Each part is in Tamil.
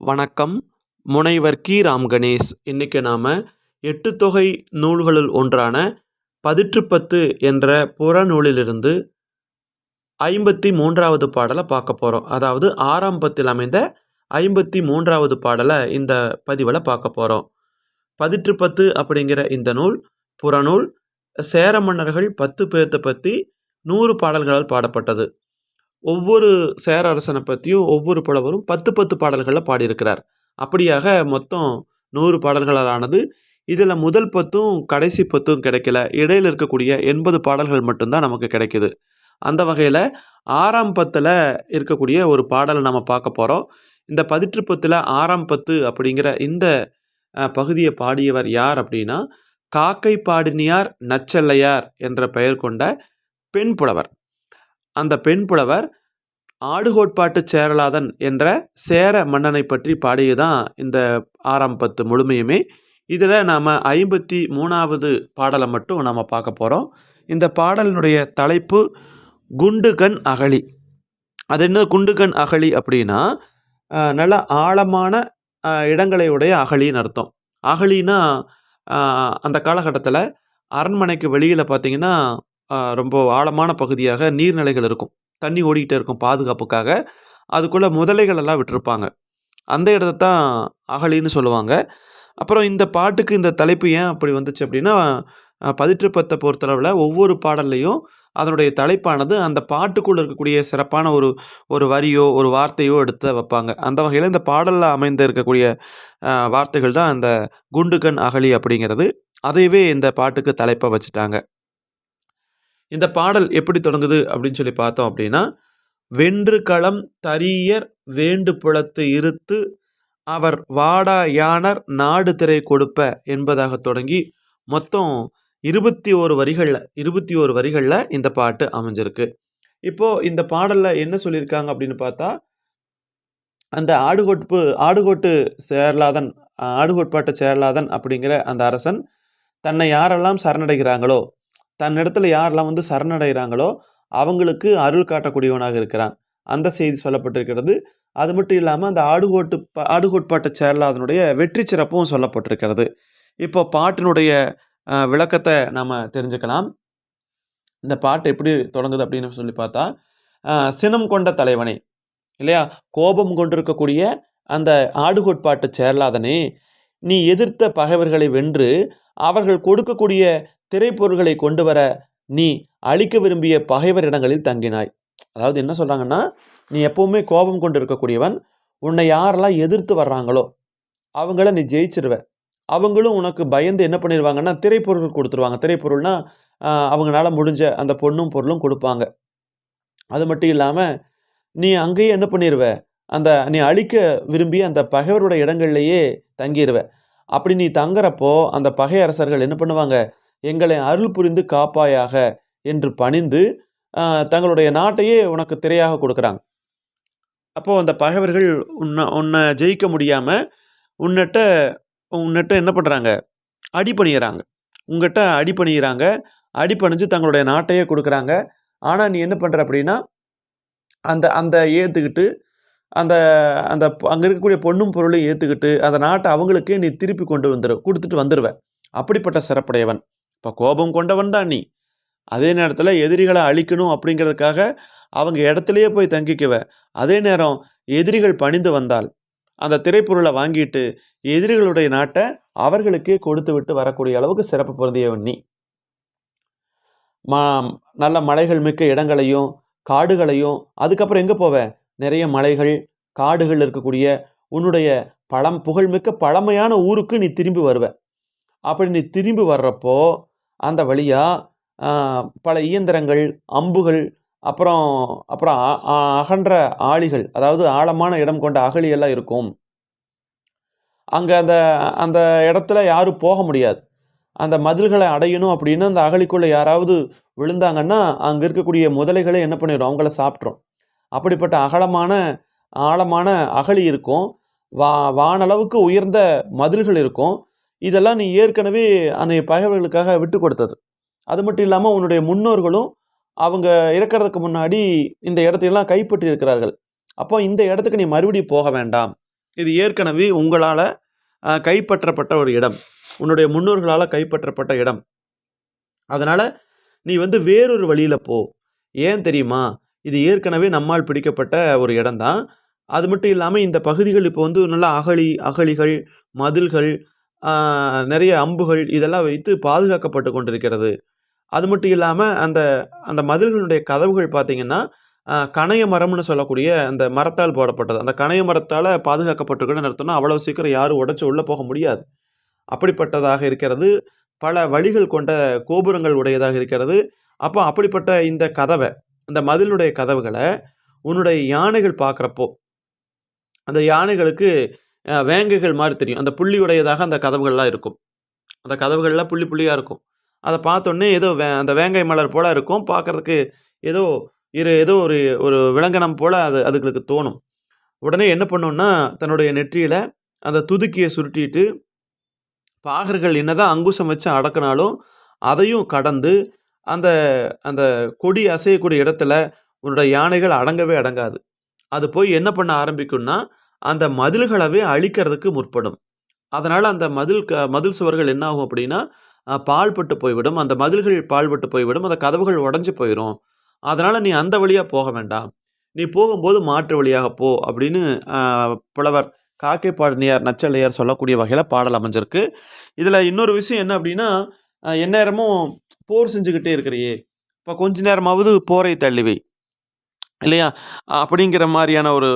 வணக்கம். முனைவர் கி. ராம் கணேஷ் இன்றைக்கி நாம் எட்டு தொகை நூல்களுள் ஒன்றான பதிற்றுப்பத்து என்ற புறநூலிலிருந்து ஐம்பத்தி மூன்றாவது பாடலை பார்க்க போகிறோம் அதாவது ஆறாம் பத்தில் அமைந்த ஐம்பத்தி மூன்றாவது பாடலை இந்த பதிவில் பார்க்க போகிறோம் பதிற்றுப்பத்து அப்படிங்கிற இந்த நூல் புறநூல் சேர மன்னர்கள் பத்து பேர்த்த பற்றி நூறு பாடல்களால் பாடப்பட்டது. ஒவ்வொரு சேர அரசனை பற்றியும் ஒவ்வொரு புலவரும் பத்து பத்து பாடல்களில் பாடியிருக்கிறார். அப்படியாக மொத்தம் நூறு பாடல்களால் ஆனது இதில் முதல் பத்தும் கடைசி பத்தும் கிடைக்கல. இடையில் இருக்கக்கூடிய எண்பது பாடல்கள் மட்டும்தான் நமக்கு கிடைக்குது. அந்த வகையில் ஆறாம் பத்தில் இருக்கக்கூடிய ஒரு பாடலை நம்ம பார்க்க போகிறோம் இந்த பதிற்று பத்தில் ஆறாம் பத்து அப்படிங்கிற இந்த பகுதியை பாடியவர் யார் அப்படின்னா காக்கை பாடினியார் நச்செல்லையார் என்ற பெயர் கொண்ட பெண் புலவர். அந்த பெண் புலவர் ஆடுகோட்பாட்டு சேரலாதன் என்ற சேர மன்னனை பற்றி பாடியதான் இந்த ஆறாம் பத்து முழுமையுமே. இதில் நாம் ஐம்பத்தி மூணாவது பாடலை மட்டும் நாம் பார்க்க போகிறோம் இந்த பாடலினுடைய தலைப்பு குண்டுகன் அகழி. அது என்ன குண்டுகன் அகழி அப்படின்னா நல்ல ஆழமான இடங்களையுடைய அகழின்னு அர்த்தம். அகழினா அந்த காலகட்டத்தில் அரண்மனைக்கு வெளியில் பார்த்தீங்கன்னா ரொம்ப ஆழமான பகுதியாக நீர்நிலைகள் இருக்கும். தண்ணி ஓடிக்கிட்டே இருக்கும் பாதுகாப்புக்காக. அதுக்குள்ளே முதலைகள் எல்லாம் விட்டிருப்பாங்க. அந்த இடத்த தான் அகழின்னு சொல்லுவாங்க. அப்புறம் இந்த பாட்டுக்கு இந்த தலைப்பு ஏன் அப்படி வந்துச்சு அப்படின்னா பதிற்றுப்பத்தை பொறுத்தளவில் ஒவ்வொரு பாடல்லையும் அதனுடைய தலைப்பானது அந்த பாட்டுக்குள்ளே இருக்கக்கூடிய சிறப்பான ஒரு ஒரு வரியோ ஒரு வார்த்தையோ எடுத்து வைப்பாங்க. அந்த வகையில் இந்த பாடலில் அமைந்து இருக்கக்கூடிய வார்த்தைகள் தான் அந்த குண்டுகன் அகழி அப்படிங்கிறது. அதையவே இந்த பாட்டுக்கு தலைப்பை வச்சுட்டாங்க. இந்த பாடல் எப்படி தொடங்குது அப்படின்னு சொல்லி பார்த்தோம் அப்படின்னா வென்று களம் தரியர் வேண்டு புலத்து இருத்து அவர் வாடா யானர் நாடு திரை கொடுப்ப என்பதாக தொடங்கி மொத்தம் இருபத்தி ஓரு வரிகளில் இருபத்தி ஓரு வரிகளில் இந்த பாட்டு அமைஞ்சிருக்கு. இப்போது இந்த பாடலில் என்ன சொல்லியிருக்காங்க அப்படின்னு பார்த்தா அந்த ஆடுகோட்பு ஆடுகோட்டு சேர்லாதன் ஆடுகோட்பாட்டை ஆடுகோட்பாட்டு சேர்லாதன் அப்படிங்கிற அந்த அரசன் தன்னை யாரெல்லாம் சரணடைகிறாங்களோ தன்னிடத்துல யாரெல்லாம் வந்து சரணடைகிறாங்களோ அவங்களுக்கு அருள் காட்டக்கூடியவனாக இருக்கிறான். அந்த செய்தி சொல்லப்பட்டிருக்கிறது. அது மட்டும் இல்லாமல் அந்த ஆடுகோட்டு ப- ஆடுகோட்பாட்டு சேர்லாதனுடைய வெற்றி சிறப்பும் சொல்லப்பட்டிருக்கிறது. இப்போ பாட்டினுடைய விளக்கத்தை நாம் தெரிஞ்சுக்கலாம். இந்த பாட்டு எப்படி தொடங்குது அப்படின்னு சொல்லி பார்த்தா சினம் கொண்ட தலைவனே இல்லையா? கோபம் கொண்டிருக்கக்கூடிய அந்த ஆடுகோட்பாட்டு சேர்லாதனே நீ எதிர்த்த பகைவர்களை வென்று அவர்கள் கொடுக்கக்கூடிய திரைப்பொருள்களை கொண்டு வர நீ அழிக்க விரும்பிய பகைவர் இடங்களில் தங்கினாய். அதாவது என்ன சொல்கிறாங்கன்னா நீ எப்போவுமே கோபம் கொண்டு இருக்கக்கூடியவன். உன்னை யாரெல்லாம் எதிர்த்து வர்றாங்களோ அவங்கள நீ ஜெயிச்சிருவ. அவங்களும் உனக்கு பயந்து என்ன பண்ணிடுவாங்கன்னா திரைப்பொருள் கொடுத்துருவாங்க. திரைப்பொருள்னா அவங்களால முடிஞ்ச அந்த பொண்ணும் பொருளும் கொடுப்பாங்க. அது மட்டும் இல்லாமல் நீ அங்கேயே என்ன பண்ணிடுவ அந்த நீ அழிக்க விரும்பிய அந்த பகைவரோட இடங்கள்லையே தங்கிடுவ அப்படி நீ தங்குறப்போ அந்த பகை அரசர்கள் என்ன பண்ணுவாங்க? எங்களை அருள் புரிந்து காப்பாயாக என்று பணிந்து தங்களுடைய நாட்டையே உனக்கு திரையாக கொடுக்குறாங்க. அப்போது அந்த பகைவர்கள் உன்னை உன்னை ஜெயிக்க முடியாமல் உன்னிட்ட உன்னிட்ட என்ன பண்ணுறாங்க அடிபணிகிறாங்க உங்ககிட்ட அடி பணிஞ்சு தங்களுடைய நாட்டையே கொடுக்குறாங்க. ஆனால் நீ என்ன பண்ணுற அப்படின்னா அந்த அந்த ஏற்றுக்கிட்டு அந்த அந்த அங்கே இருக்கக்கூடிய பொண்ணும் பொருளையும் ஏற்றுக்கிட்டு அந்த நாட்டை அவங்களுக்கே நீ திருப்பி கொண்டு வந்துடு கொடுத்துட்டு வந்துடுவ அப்படிப்பட்ட சிறப்புடையவன். இப்போ கோபம் கொண்டவன் தான் நீ. அதே நேரத்தில் எதிரிகளை அழிக்கணும் அப்படிங்கிறதுக்காக அவங்க இடத்துலையே போய் தங்கிக்குவ. அதே நேரம் எதிரிகள் பணிந்து வந்தால் அந்த திரைப்பொருளை வாங்கிட்டு எதிரிகளுடைய நாட்டை அவர்களுக்கே கொடுத்து விட்டு வரக்கூடிய அளவுக்கு சிறப்பு பொருந்தியவன் நீ. மா நல்ல மலைகள் மிக்க இடங்களையும் காடுகளையும் அதுக்கப்புறம் எங்கே போவேன் நிறைய மலைகள் காடுகள் இருக்கக்கூடிய உன்னுடைய பழம் புகழ்மிக்க பழமையான ஊருக்கு நீ திரும்பி வருவ. அப்படி நீ திரும்பி வர்றப்போ அந்த வழியாக பல இயந்திரங்கள் அம்புகள் அப்புறம் அப்புறம் அகன்ற ஆழிகள் அதாவது ஆழமான இடம் கொண்ட அகழியெல்லாம் இருக்கும். அங்கே அந்த அந்த இடத்துல யாரும் போக முடியாது. அந்த மதில்களை அடையணும் அப்படின்னா அந்த அகழிக்குள்ளே யாராவது விழுந்தாங்கன்னா அங்கே இருக்கக்கூடிய முதலைகளை என்ன பண்ணிடும் அவங்கள சாப்பிட்ரும் அப்படிப்பட்ட அகலமான ஆழமான அகழி இருக்கும். வா வானளவுக்கு உயர்ந்த மதில்கள் இருக்கும். இதெல்லாம் நீ ஏற்கனவே அந்த பகைவர்களுக்காக விட்டு கொடுத்தது. அது மட்டும் இல்லாமல் உன்னுடைய முன்னோர்களும் அவங்க இறக்கிறதுக்கு முன்னாடி இந்த இடத்தையெல்லாம் கைப்பற்றி இருக்கிறார்கள் அப்போ இந்த இடத்துக்கு நீ மறுபடியும் போக வேண்டாம். இது ஏற்கனவே உங்களால் கைப்பற்றப்பட்ட ஒரு இடம். உன்னுடைய முன்னோர்களால் கைப்பற்றப்பட்ட இடம். அதனால் நீ வந்து வேறொரு வழியில் போ. ஏன் தெரியுமா? இது ஏற்கனவே நம்மால் பிடிக்கப்பட்ட ஒரு இடம்தான். அது மட்டும் இல்லாமல் இந்த பகுதிகள் இப்போ வந்து நல்லா அகழி அகழிகள் மதில்கள் நிறைய அம்புகள் இதெல்லாம் வைத்து பாதுகாக்கப்பட்டு கொண்டிருக்கிறது. அது மட்டும் இல்லாமல் அந்த அந்த மதில்களுடைய கதவுகள் பார்த்திங்கன்னா கணைய மரம்னு சொல்லக்கூடிய அந்த மரத்தால் போடப்பட்டது. அந்த கணைய மரத்தால் பாதுகாக்கப்பட்டிருக்குன்னு அர்த்தம்னா அவ்வளோ சீக்கிரம் யாரும் உடச்சி உள்ளே போக முடியாது. அப்படிப்பட்டதாக இருக்கிறது. பல வழிகள் கொண்ட கோபுரங்கள் உடையதாக இருக்கிறது. அப்போ அப்படிப்பட்ட இந்த கதவை அந்த மதிலுடைய கதவுகளை உன்னுடைய யானைகள் பார்க்குறப்போ அந்த யானைகளுக்கு வேங்கைகள் மாதிரி தெரியும். அந்த புள்ளி உடையதாக அந்த கதவுகள்லாம் இருக்கும். அந்த கதவுகள்லாம் புள்ளி புள்ளியாக இருக்கும். அதை பார்த்தோன்னே ஏதோ வே அந்த வேங்கை மலர் போல் இருக்கும். பார்க்குறதுக்கு ஏதோ இரு ஏதோ ஒரு ஒரு விலங்கனம் போல் அது அதுகளுக்கு தோணும். உடனே என்ன பண்ணோன்னா தன்னுடைய நெற்றியில் அந்த துதுக்கியை சுருட்டிட்டு பாகர்கள் என்னதான் அங்குசம் வச்சு அடக்கினாலும் அதையும் கடந்து அந்த அந்த கொடி அசையக்கூடிய இடத்துல உன்னோட யானைகள் அடங்கவே அடங்காது. அது போய் என்ன பண்ண ஆரம்பிக்கும்னா அந்த மதில்களவே அழிக்கிறதுக்கு முற்படும். அதனால் அந்த மதில் க மதில் சுவர்கள் என்ன ஆகும் அப்படின்னா பால்பட்டு போய்விடும். அந்த மதில்கள் பால்பட்டு போய்விடும். அந்த கதவுகள் உடஞ்சி போயிடும் அதனால் நீ அந்த வழியாக போக வேண்டாம். நீ போகும்போது மாற்று வழியாக போ அப்படின்னு புலவர் காக்கை பாடனியார் நச்சலையார் சொல்லக்கூடிய வகையில் பாடல் அமைஞ்சிருக்கு. இதில் இன்னொரு விஷயம் என்ன அப்படின்னா எந்நேரமும் போர் செஞ்சுக்கிட்டே இருக்கிறியே. இப்போ கொஞ்ச நேரமாவது போரை தள்ளிவை இல்லையா? அப்படிங்கிற மாதிரியான ஒரு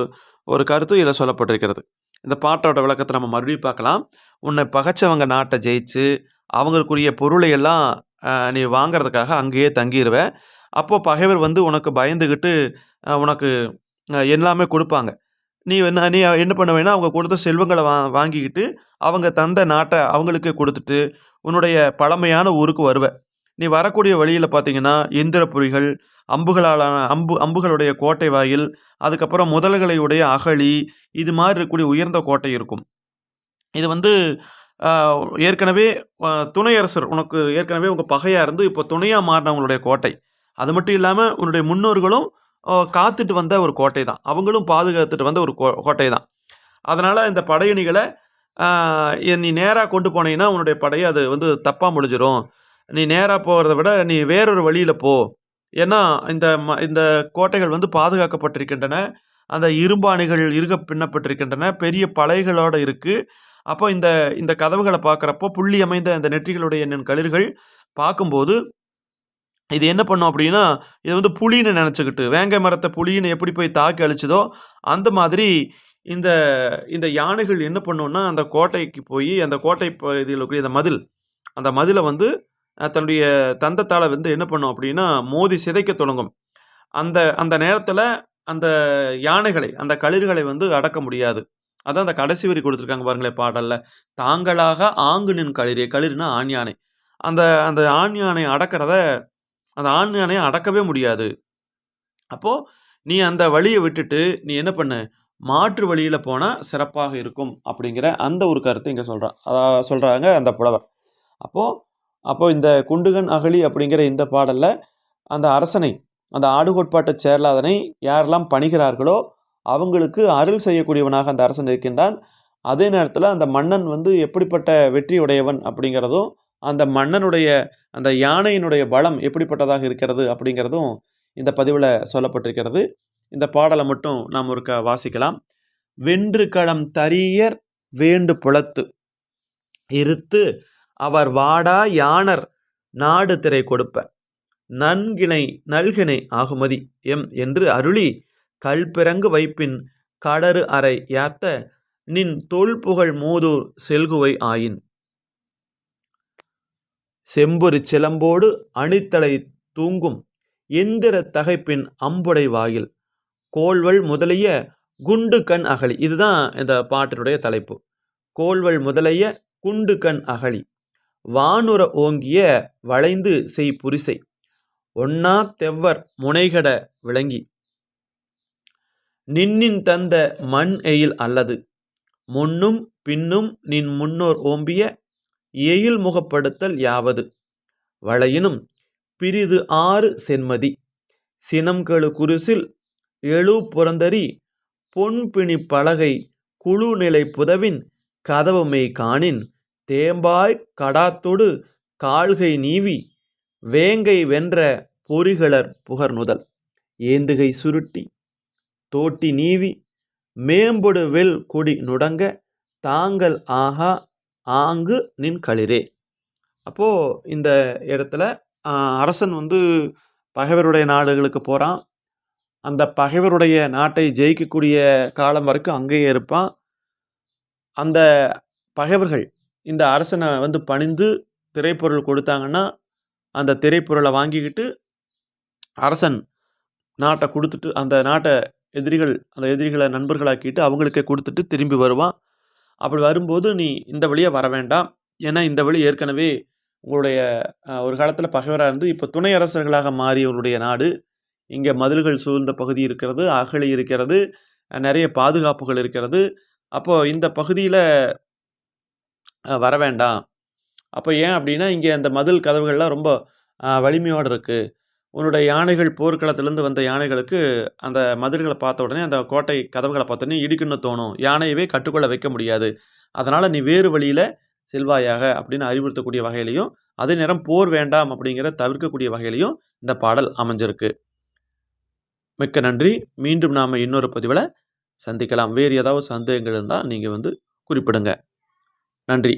ஒரு கருத்து இதில் சொல்லப்பட்டிருக்கிறது. இந்த பாட்டோட விளக்கத்தை நம்ம மறுபடியும் பார்க்கலாம். உன்னை பகைச்சவங்க நாட்டை ஜெயிச்சு அவங்களுக்குரிய பொருளை எல்லாம் நீ வாங்கிறதுக்காக அங்கேயே தங்கிடுவேன் அப்போது பகைவர் வந்து உனக்கு பயந்துக்கிட்டு உனக்கு எல்லாமே கொடுப்பாங்க. நீ என்ன நீ என்ன பண்ணுவேன்னா அவங்க கொடுத்த செல்வங்களை வா வாங்கிக்கிட்டு அவங்க தந்த நாட்டை அவங்களுக்கு கொடுத்துட்டு உன்னுடைய பழமையான ஊருக்கு வருவ. நீ வரக்கூடிய வழியில் பார்த்தீங்கன்னா இந்திரபுரிகள் அம்புகளாலான அம்பு அம்புகளுடைய கோட்டை வாயில் அதுக்கப்புறம் முதல்களையுடைய அகழி இது மாதிரி இருக்கக்கூடிய உயர்ந்த கோட்டை இருக்கும். இது வந்து ஏற்கனவே துணையரசர் உனக்கு ஏற்கனவே உங்கள் பகையாக இருந்து இப்போ துணையாக மாறினவங்களுடைய கோட்டை. அது மட்டும் இல்லாமல் உன்னுடைய முன்னோர்களும் காத்துட்டு வந்த ஒரு கோட்டை தான். அவங்களும் பாதுகாத்துட்டு வந்த ஒரு கோ கோட்டை தான். அதனால் இந்த படையணிகளை நீ நேராக கொண்டு போனீங்கன்னா உன்னுடைய படையை அது வந்து தப்பாக முடிஞ்சிடும் நீ நேராக போகிறத விட நீ வேறொரு வழியில் போ. ஏன்னா இந்த ம இந்த கோட்டைகள் வந்து பாதுகாக்கப்பட்டிருக்கின்றன. அந்த இரும்பாணிகள் இருக பின்னப்பட்டிருக்கின்றன. பெரிய பலைகளோடு இருக்குது அப்போ இந்த இந்த கதவுகளை பார்க்குறப்போ புள்ளி அமைந்த இந்த நெற்றிகளுடைய என் களிர்கள் பார்க்கும்போது இது என்ன பண்ணும் அப்படின்னா இது வந்து புளின்னு நினச்சிக்கிட்டு வேங்கை மரத்தை புளின்னு எப்படி போய் தாக்கி அழிச்சதோ அந்த மாதிரி இந்த இந்த யானைகள் என்ன பண்ணுன்னா அந்த கோட்டைக்கு போய் அந்த கோட்டை இதில் இருக்கக்கூடிய அந்த மதில் அந்த மதிலை வந்து தன்னுடைய தந்தத்தால் வந்து என்ன பண்ணும் அப்படின்னா மோதி சிதைக்க தொடங்கும். அந்த அந்த நேரத்தில் அந்த யானைகளை அந்த களிர்களை வந்து அடக்க முடியாது. அதான் அந்த கடைசி வரி கொடுத்துருக்காங்க பாருங்களேன் பாடலில். தாங்களாக ஆங்குனின் களிரே களிர்னா ஆண் யானை. அந்த அந்த ஆண் யானை அடக்கிறத அந்த ஆண் யானையை அடக்கவே முடியாது. அப்போது நீ அந்த வழியை விட்டுட்டு நீ என்ன பண்ண? மாற்று வழியில் போனால் சிறப்பாக இருக்கும் அப்படிங்கிற அந்த ஒரு கருத்தை இங்கே சொல்கிறான் அதான் சொல்கிறாங்க அந்த புலவர். அப்போது அப்போது இந்த குண்டுகன் அகழி அப்படிங்கிற இந்த பாடலில் அந்த அரசனை அந்த ஆடுகோட்பாட்டை சேர்லாதனை யாரெல்லாம் பணிகிறார்களோ அவங்களுக்கு அருள் செய்யக்கூடியவனாக அந்த அரசன் இருக்கின்றான். அதே நேரத்தில் அந்த மன்னன் வந்து எப்படிப்பட்ட வெற்றி உடையவன் அப்படிங்கிறதும் அந்த மன்னனுடைய அந்த யானையினுடைய பலம் எப்படிப்பட்டதாக இருக்கிறது அப்படிங்கிறதும் இந்த பதிவில் சொல்லப்பட்டிருக்கிறது. இந்த பாடலை மட்டும் நாம் ஒருக்க வாசிக்கலாம். வென்று களம் தரியர் வேண்டு புலத்து. இருத்து அவர் வாடா யானர் நாடு திரை கொடுப்ப. நன்கிணை நல்கிணை ஆகுமதி எம் என்று அருளி கல்பிறங்கு வைப்பின் கடறு அறை யாத்த நின் தொல்புகழ் மூதூர் செல்குவை ஆயின். செம்பொரு சிலம்போடு அணித்தலை தூங்கும் எந்திர தகைப்பின் அம்புடை வாயில். கோள்வள் முதலிய குண்டு கண் அகழி. இதுதான் இந்த பாட்டினுடைய தலைப்பு. கோள்வள் முதலிய குண்டு கண் அகழி. வானுர ஓங்கிய வளைந்து செய் புரிசை. ஒன்னா தெவ்வர் முனைகட விளங்கி. நின்னின் தந்த மண் எயில் அல்லது. முன்னும் பின்னும் நின் முன்னோர் ஓம்பிய எயில் முகப்படுத்தல் யாவது. வளையினும் பிரிது ஆறு சென்மதி. சினம்கெழு குருசில் எழு புறந்தறி பொன்பிணி பலகை குழு நிலை புதவின் கதவுமை காணின் தேம்பாய் கடாத்தொடு கால்கை நீவி வேங்கை வென்ற பொறிகளர் புகர்நுதல் ஏந்துகை சுருட்டி தோட்டி நீவி மேம்பொடு வெல் கொடி நுடங்க தாங்கள் ஆகா ஆங்கு நின் களிரே. அப்போது இந்த இடத்துல அரசன் வந்து பகைவருடைய நாடுகளுக்கு போகிறான் அந்த பகைவருடைய நாட்டை ஜெயிக்கக்கூடிய காலம் வரைக்கும் அங்கேயே இருப்பான். அந்த பகைவர்கள் இந்த அரசனை வந்து பணிந்து திரைப்பொருள் கொடுத்தாங்கன்னா அந்த திரைப்பொருளை வாங்கிக்கிட்டு அரசன் நாட்டை கொடுத்துட்டு அந்த நாட்டை எதிரிகள் அந்த எதிரிகளை நண்பர்களாக்கிட்டு அவங்களுக்கே கொடுத்துட்டு திரும்பி வருவான். அப்படி வரும்போது நீ இந்த வழியாக வர வேண்டாம். ஏன்னா இந்த வழி ஏற்கனவே உங்களுடைய ஒரு காலத்தில் பகைவராக இருந்து இப்போ துணை அரசர்களாக மாறியவருடைய நாடு. இங்கே மதில்கள் சூழ்ந்த பகுதி இருக்கிறது அகழி இருக்கிறது நிறைய பாதுகாப்புகள் இருக்கிறது. அப்போது இந்த பகுதியில் வர வேண்டாம். அப்போ ஏன் அப்படின்னா இங்கே அந்த மதில் கதவுகள்லாம் ரொம்ப வலிமையோடு இருக்குது உன்னுடைய யானைகள் போர்க்களத்திலேருந்து வந்த யானைகளுக்கு அந்த மதில்களை பார்த்த உடனே அந்த கோட்டை கதவுகளை பார்த்த உடனே இடிக்குன்னு தோணும். யானையவே கட்டுக்கொள்ள வைக்க முடியாது. அதனால் நீ வேறு வழியில் செல்வாயாக அப்படின்னு அறிவுறுத்தக்கூடிய வகையிலையும் அதே நேரம் போர் வேண்டாம் அப்படிங்கிற தவிர்க்கக்கூடிய வகையிலையும் இந்த பாடல் அமைஞ்சிருக்கு. மிக்க நன்றி. மீண்டும் நாம் இன்னொரு பதிவில் சந்திக்கலாம். வேறு ஏதாவது சந்தேகங்கள் இருந்தால் நீங்கள் வந்து குறிப்பிடுங்க. நன்றி.